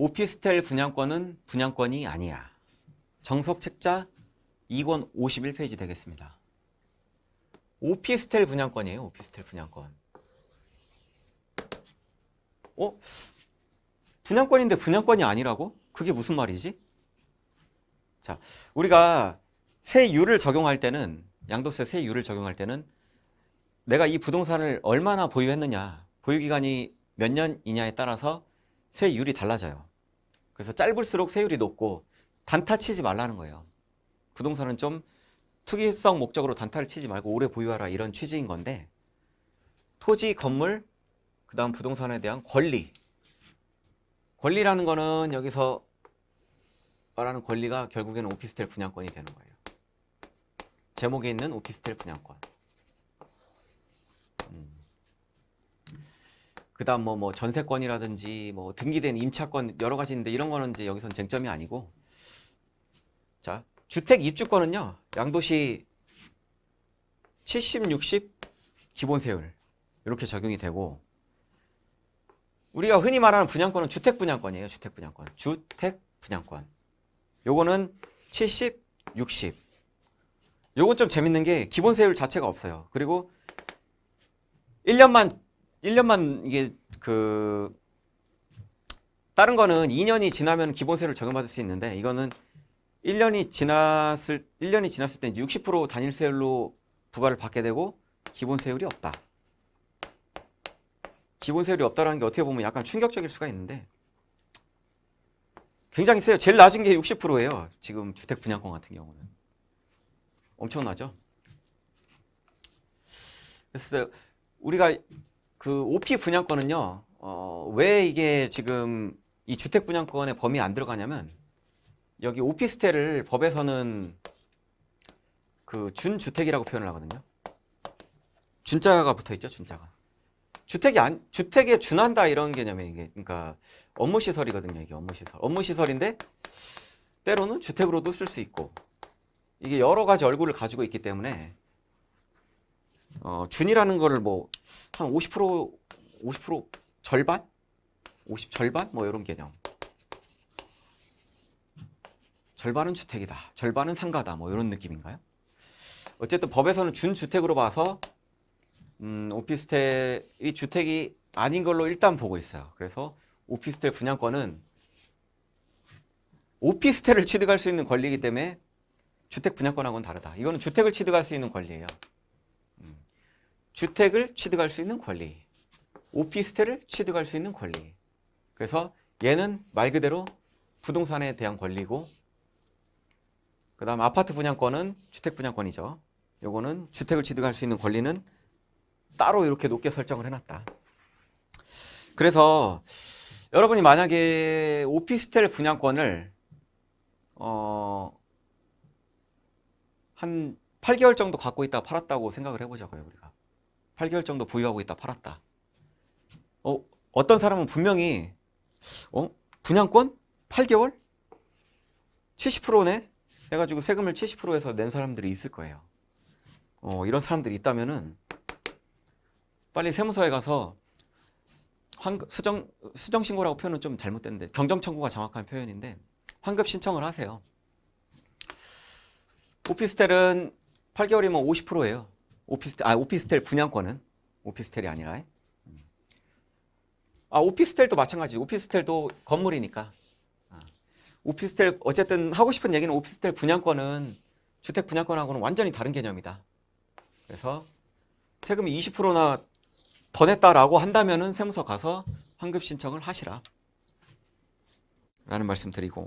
오피스텔 분양권은 분양권이 아니야. 정석 책자 2권 51페이지 되겠습니다. 오피스텔 분양권이에요. 오피스텔 분양권. 어? 분양권인데 분양권이 아니라고? 그게 무슨 말이지? 자, 우리가 세율을 적용할 때는 양도세 세율을 적용할 때는 내가 이 부동산을 얼마나 보유했느냐, 보유 기간이 몇 년이냐에 따라서 세율이 달라져요. 그래서 짧을수록 세율이 높고 단타 치지 말라는 거예요. 부동산은 좀 투기성 목적으로 단타를 치지 말고 오래 보유하라 이런 취지인 건데 토지, 건물, 그다음 부동산에 대한 권리. 권리라는 거는 여기서 말하는 권리가 결국에는 오피스텔 분양권이 되는 거예요. 제목에 있는 오피스텔 분양권. 그다음 뭐 뭐 전세권이라든지 뭐 등기된 임차권 여러 가지 있는데 이런 거는 이제 여기선 쟁점이 아니고. 자 주택 입주권은요 양도시 70, 60 기본세율 이렇게 적용이 되고. 우리가 흔히 말하는 분양권은 주택 분양권이에요 주택 분양권. 주택 분양권. 요거는 70, 60 요건 좀 재밌는 게 기본세율 자체가 없어요. 그리고 1년만 1년만 이게 그 다른 거는 2년이 지나면 기본세를 적용받을 수 있는데 이거는 1년이 지났을 1년이 지났을 때 60% 단일세율로 부과를 받게 되고 기본세율이 없다. 기본세율이 없다라는 게 어떻게 보면 약간 충격적일 수가 있는데 굉장히 세요. 제일 낮은 게 60%예요. 지금 주택 분양권 같은 경우는 엄청나죠. 그래서 우리가 그 OP 분양권은요, 어, 왜 이게 지금 이 주택 분양권의 범위에 안 들어가냐면, 여기 오피스텔을 법에서는 그 준주택이라고 표현을 하거든요. 준자가 붙어 있죠, 준자가. 주택이 안, 주택에 준한다 이런 개념이 이게, 그러니까 업무 시설이거든요, 이게 업무 시설. 업무 시설인데, 때로는 주택으로도 쓸 수 있고, 이게 여러 가지 얼굴을 가지고 있기 때문에, 어, 준이라는 거를 뭐 한 50% 50% 절반? 50 절반? 뭐 이런 개념. 절반은 주택이다. 절반은 상가다. 뭐 이런 느낌인가요? 어쨌든 법에서는 준주택으로 봐서 음, 오피스텔이 주택이 아닌 걸로 일단 보고 있어요. 그래서 오피스텔 분양권은 오피스텔을 취득할 수 있는 권리이기 때문에 주택 분양권하고는 다르다. 이거는 주택을 취득할 수 있는 권리예요. 주택을 취득할 수 있는 권리, 오피스텔을 취득할 수 있는 권리. 그래서 얘는 말 그대로 부동산에 대한 권리고, 그 다음 아파트 분양권은 주택 분양권이죠. 요거는 주택을 취득할 수 있는 권리는 따로 이렇게 높게 설정을 해놨다. 그래서 여러분이 만약에 오피스텔 분양권을 어, 한 8개월 정도 갖고 있다 팔았다고 생각을 해보자고요, 우리가. 8개월 정도 보유하고 있다 팔았다. 어, 어떤 사람은 분명히 어, 분양권 8개월 70%네 해가지고 세금을 70%에서 낸 사람들이 있을 거예요. 어, 이런 사람들이 있다면은 빨리 세무서에 가서 환급, 수정 수정 신고라고 표현은 좀 잘못됐는데 경정 청구가 정확한 표현인데 환급 신청을 하세요. 오피스텔은 8개월이면 50%예요. 오피스텔, 아, 오피스텔 분양권은 오피스텔이 아니라. 아, 오피스텔도 마찬가지. 오피스텔도 건물이니까. 아, 오피스텔, 어쨌든 하고 싶은 얘기는 오피스텔 분양권은 주택 분양권하고는 완전히 다른 개념이다. 그래서 세금이 20%나 더 냈다라고 한다면은 세무서 가서 환급 신청을 하시라. 라는 말씀 드리고.